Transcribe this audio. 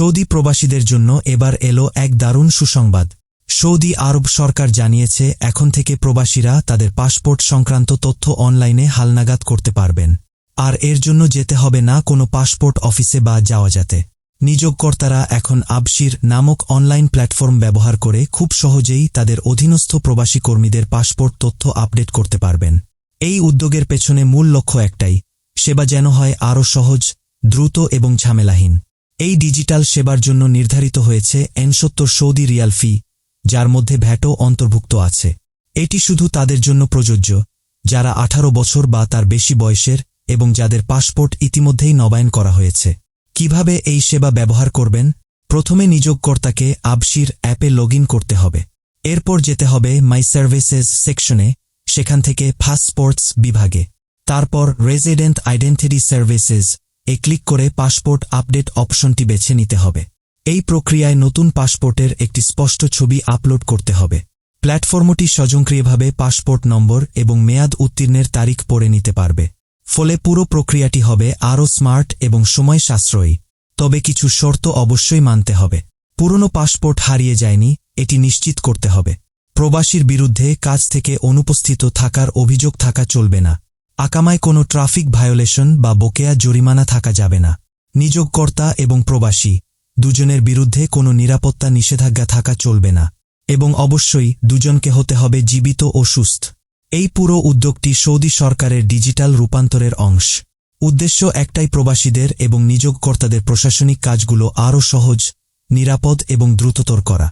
Saudi প্রবাসীদের জন্য এবার এলো এক দারুণ সুসংবাদ। সৌদি আরব সরকার জানিয়েছে, এখন থেকে প্রবাসীরা তাদের পাসপোর্ট সংক্রান্ত তথ্য অনলাইনে হালনাগাদ করতে পারবেন। আর এর জন্য যেতে হবে না কোনো পাসপোর্ট অফিসে বা যাওয়া যাতে। নিযোগকর্তারা এখন আবশির নামক অনলাইন প্ল্যাটফর্ম ব্যবহার করে খুব সহজেই তাদের অধীনস্থ প্রবাসী কর্মীদের পাসপোর্ট তথ্য আপডেট করতে পারবেন। এই উদ্যোগের পেছনে মূল লক্ষ্য একটাই, সেবা যেন হয় আরও সহজ, দ্রুত এবং ঝামেলাহীন। এই ডিজিটাল সেবার জন্য নির্ধারিত হয়েছে এনসত্তর সৌদি রিয়াল ফি, যার মধ্যে ভ্যাটও অন্তর্ভুক্ত আছে। এটি শুধু তাদের জন্য প্রযোজ্য, যারা আঠারো বছর বা তার বেশি বয়সের এবং যাদের পাসপোর্ট ইতিমধ্যেই নবায়ন করা হয়েছে। কীভাবে এই সেবা ব্যবহার করবেন? প্রথমে নিযোগকর্তাকে আবশির অ্যাপে লগ করতে হবে। এরপর যেতে হবে মাই সার্ভিসেস সেকশনে, সেখান থেকে ফাস্টপোর্টস বিভাগে। তারপর রেজিডেন্ট আইডেন্টিটি সার্ভিসেস এ ক্লিক করে পাসপোর্ট আপডেট অপশনটি বেছে নিতে হবে। এই প্রক্রিয়ায় নতুন পাসপোর্টের একটি স্পষ্ট ছবি আপলোড করতে হবে। প্ল্যাটফর্মটি স্বয়ংক্রিয়ভাবে পাসপোর্ট নম্বর এবং মেয়াদ উত্তীর্ণের তারিখ পড়ে নিতে পারবে। ফলে পুরো প্রক্রিয়াটি হবে আরও স্মার্ট এবং সময় সাশ্রয়ী তবে কিছু শর্ত অবশ্যই মানতে হবে। পুরনো পাসপোর্ট হারিয়ে যায়নি, এটি নিশ্চিত করতে হবে। প্রবাসীর বিরুদ্ধে কাজ থেকে অনুপস্থিত থাকার অভিযোগ থাকা চলবে না। আকামায় কোনো ট্রাফিক ভায়োলেশন বা বকেয়া জরিমানা থাকা যাবে না। নিযোগকর্তা এবং প্রবাসী, দুজনের বিরুদ্ধে কোনো নিরাপত্তা নিষেধাজ্ঞা থাকা চলবে না এবং অবশ্যই দুজনকে হতে হবে জীবিত ও সুস্থ। এই পুরো উদ্যোগটি সৌদি সরকারের ডিজিটাল রূপান্তরের অংশ। উদ্দেশ্য একটাই প্রবাসীদের এবং নিযোগকর্তাদের প্রশাসনিক কাজগুলো আরও সহজ, নিরাপদ এবং দ্রুততর করা।